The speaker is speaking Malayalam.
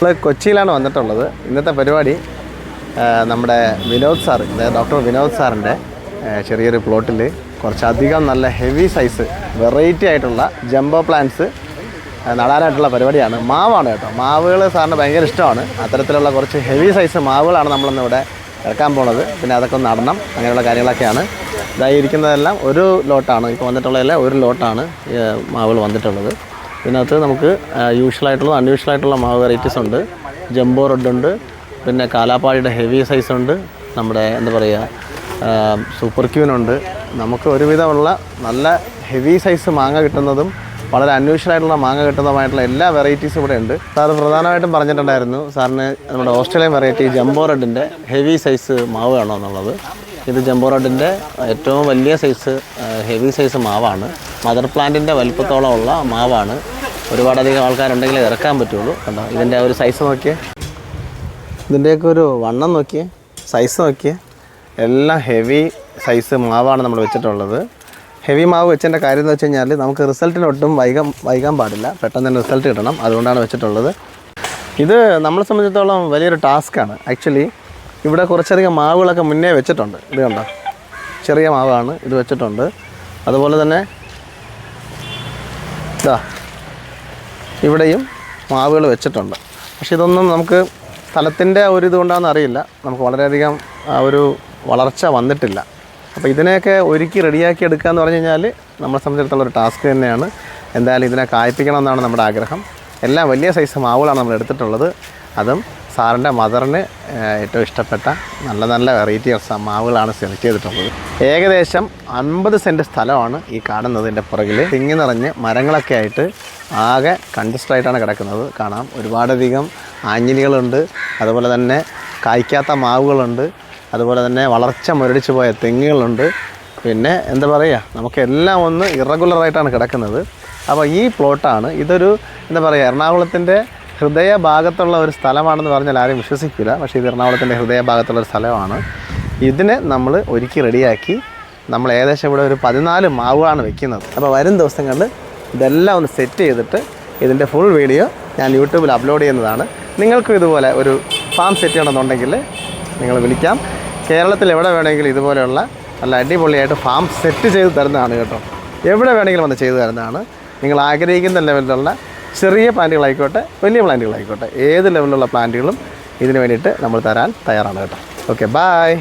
നമ്മൾ കൊച്ചിയിലാണ് വന്നിട്ടുള്ളത്. ഇന്നത്തെ പരിപാടി നമ്മുടെ വിനോദ് സാർ ഡോക്ടർ വിനോദ് സാറിന്റെ ചെറിയൊരു പ്ലോട്ടിൽ കുറച്ചധികം നല്ല ഹെവി സൈസ് വെറൈറ്റി ആയിട്ടുള്ള ജംബോ പ്ലാന്റ്സ് നടാനായിട്ടുള്ള പരിപാടിയാണ്. മാവാണ് കേട്ടോ. മാവുകൾ സാറിന് ഭയങ്കര ഇഷ്ടമാണ്. അത്തരത്തിലുള്ള കുറച്ച് ഹെവി സൈസ് മാവുകളാണ് നമ്മളിന്ന് ഇവിടെ ഇറക്കാൻ പോണത്. പിന്നെ അതൊക്കെ നടണം. അങ്ങനെയുള്ള കാര്യങ്ങളൊക്കെയാണ്. ഇതായിരിക്കുന്നതെല്ലാം ഒരു ലോട്ടാണ്. ഇപ്പോൾ വന്നിട്ടുള്ളതെല്ലാം ഒരു ലോട്ടാണ് മാവുകൾ വന്നിട്ടുള്ളത്. ഇതിനകത്ത് നമുക്ക് യൂഷ്വലായിട്ടുള്ള അൺയൂഷ്വൽ ആയിട്ടുള്ള മാവ് വെറൈറ്റീസ് ഉണ്ട്. ജംബോ റെഡ് ഉണ്ട്. പിന്നെ കാലാപ്പാടിയുടെ ഹെവി സൈസ് ഉണ്ട്. നമ്മുടെ എന്താ പറയുക സൂപ്പർ ക്യൂനുണ്ട് നമുക്ക് ഒരുവിധമുള്ള നല്ല ഹെവി സൈസ് മാങ്ങ കിട്ടുന്നതും വളരെ ആയിട്ടുള്ള മാങ്ങ കിട്ടുന്നതുമായിട്ടുള്ള എല്ലാ വെറൈറ്റീസും ഇവിടെ ഉണ്ട്. സാർ പ്രധാനമായിട്ടും പറഞ്ഞിട്ടുണ്ടായിരുന്നു സാറിന് നമ്മുടെ ഓസ്ട്രേലിയൻ വെറൈറ്റി ജംബോ റെഡിന്റെ ഹെവി സൈസ് മാവ് വേണോ എന്നുള്ളത്. ഇത് ജംബോ റെഡിന്റെ ഏറ്റവും വലിയ സൈസ് ഹെവി സൈസ് മാവാണ്. മദർ പ്ലാന്റിന്റെ വലിപ്പത്തോളമുള്ള മാവാണ്. ഒരുപാടധികം ആൾക്കാരുണ്ടെങ്കിൽ ഇറക്കാൻ പറ്റുള്ളൂ. കണ്ടോ? ഇതിന്റെ ഒരു സൈസ് നോക്കിയേ. ഇതിന്റെയൊക്കെ ഒരു വണ്ണം നോക്കിയേ. സൈസ് നോക്കിയേ. എല്ലാം ഹെവി സൈസ് മാവാണ് നമ്മൾ വെച്ചിട്ടുള്ളത്. ഹെവി മാവ് വെച്ചതിന്റെ കാര്യം എന്ന് വെച്ച് കഴിഞ്ഞാൽ നമുക്ക് റിസൾട്ടിന് ഒട്ടും വൈകാൻ വൈകാൻ പാടില്ല. പെട്ടെന്ന് തന്നെ റിസൾട്ട് കിട്ടണം. അതുകൊണ്ടാണ് വെച്ചിട്ടുള്ളത്. ഇത് നമ്മളെ സംബന്ധിച്ചിടത്തോളം വലിയൊരു ടാസ്ക്കാണ് ആക്ച്വലി ഇവിടെ കുറച്ചധികം മാവുകളൊക്കെ മുന്നേ വെച്ചിട്ടുണ്ട്. ഇത് കണ്ടോ? ചെറിയ മാവാണ് ഇത് വെച്ചിട്ടുണ്ട്. അതുപോലെ തന്നെ ഇതാ ഇവിടെയും മാവുകൾ വെച്ചിട്ടുണ്ട്. പക്ഷെ ഇതൊന്നും നമുക്ക് സ്ഥലത്തിന്റെ ഒരു ഇതുകൊണ്ടാണെന്ന് അറിയില്ല. നമുക്ക് വളരെയധികം ഒരു വളർച്ച വന്നിട്ടില്ല. അപ്പോൾ ഇതിനെയൊക്കെ ഒരുക്കി റെഡിയാക്കി എടുക്കുക എന്ന് പറഞ്ഞു കഴിഞ്ഞാൽ നമ്മളെ സംബന്ധിച്ചിടത്തോളം ഒരു ടാസ്ക് തന്നെയാണ്. എന്തായാലും ഇതിനെ കായ്പ്പിക്കണം എന്നാണ് നമ്മുടെ ആഗ്രഹം. എല്ലാം വലിയ സൈസ് മാവുകളാണ് നമ്മൾ എടുത്തിട്ടുള്ളത്. അതും സാറിന്റെ മദറിന് ഏറ്റവും ഇഷ്ടപ്പെട്ട നല്ല നല്ല വെറൈറ്റി ഓഫ് മാവുകളാണ് സെലക്ട് ചെയ്തിട്ടുള്ളത്. ഏകദേശം അൻപത് സെന്റ് സ്ഥലമാണ് ഈ കാണുന്നതിന്റെ പുറകിൽ തിങ്ങി നിറഞ്ഞ് മരങ്ങളൊക്കെ ആയിട്ട് ആകെ കൺജസ്റ്റഡായിട്ടാണ് കിടക്കുന്നത്. കാണാം. ഒരുപാടധികം ആഞ്ഞിലികളുണ്ട്. അതുപോലെ തന്നെ കായ്ക്കാത്ത മാവുകളുണ്ട്. അതുപോലെ തന്നെ വളർച്ച മുരടിച്ചു പോയ തെങ്ങുകളുണ്ട്. പിന്നെ എന്താ പറയുക നമുക്കെല്ലാം ഒന്ന് ഇറഗുലറായിട്ടാണ് കിടക്കുന്നത്. അപ്പോൾ ഈ പ്ലോട്ടാണ് ഇതൊരു എന്താ പറയുക എറണാകുളത്തിന്റെ ഹൃദയ ഭാഗത്തുള്ള ഒരു സ്ഥലമാണെന്ന് പറഞ്ഞാൽ ആരും വിശ്വസിക്കില്ല. പക്ഷേ ഇത് എറണാകുളത്തിന്റെ ഹൃദയ ഭാഗത്തുള്ള ഒരു സ്ഥലമാണ്. ഇതിനെ നമ്മൾ ഒരുക്കി റെഡിയാക്കി നമ്മൾ ഏകദേശം ഇവിടെ ഒരു പതിനാല് മാവുകളാണ് വെക്കുന്നത്. അപ്പോൾ വരും ദിവസങ്ങളിൽ ഇതെല്ലാം ഒന്ന് സെറ്റ് ചെയ്തിട്ട് ഇതിന്റെ ഫുൾ വീഡിയോ ഞാൻ യൂട്യൂബിൽ അപ്ലോഡ് ചെയ്യുന്നതാണ്. നിങ്ങൾക്കും ഇതുപോലെ ഒരു ഫാം സെറ്റ് ചെയ്യണമെന്നുണ്ടെങ്കിൽ നിങ്ങൾ വിളിക്കാം. കേരളത്തിൽ എവിടെ വേണമെങ്കിലും ഇതുപോലെയുള്ള നല്ല അടിപൊളിയായിട്ട് ഫാം സെറ്റ് ചെയ്ത് തരുന്നതാണ് കേട്ടോ. എവിടെ വേണമെങ്കിലും വന്ന് ചെയ്തു തരുന്നതാണ്. നിങ്ങൾ ആഗ്രഹിക്കുന്ന ലെവലിലുള്ള ചെറിയ പ്ലാന്റുകളായിക്കോട്ടെ വലിയ പ്ലാന്റുകളായിക്കോട്ടെ ഏത് ലെവലിലുള്ള പ്ലാന്റുകളും ഇതിന് വേണ്ടിയിട്ട് നമ്മൾ തരാൻ തയ്യാറാണ് കേട്ടോ. Okay bye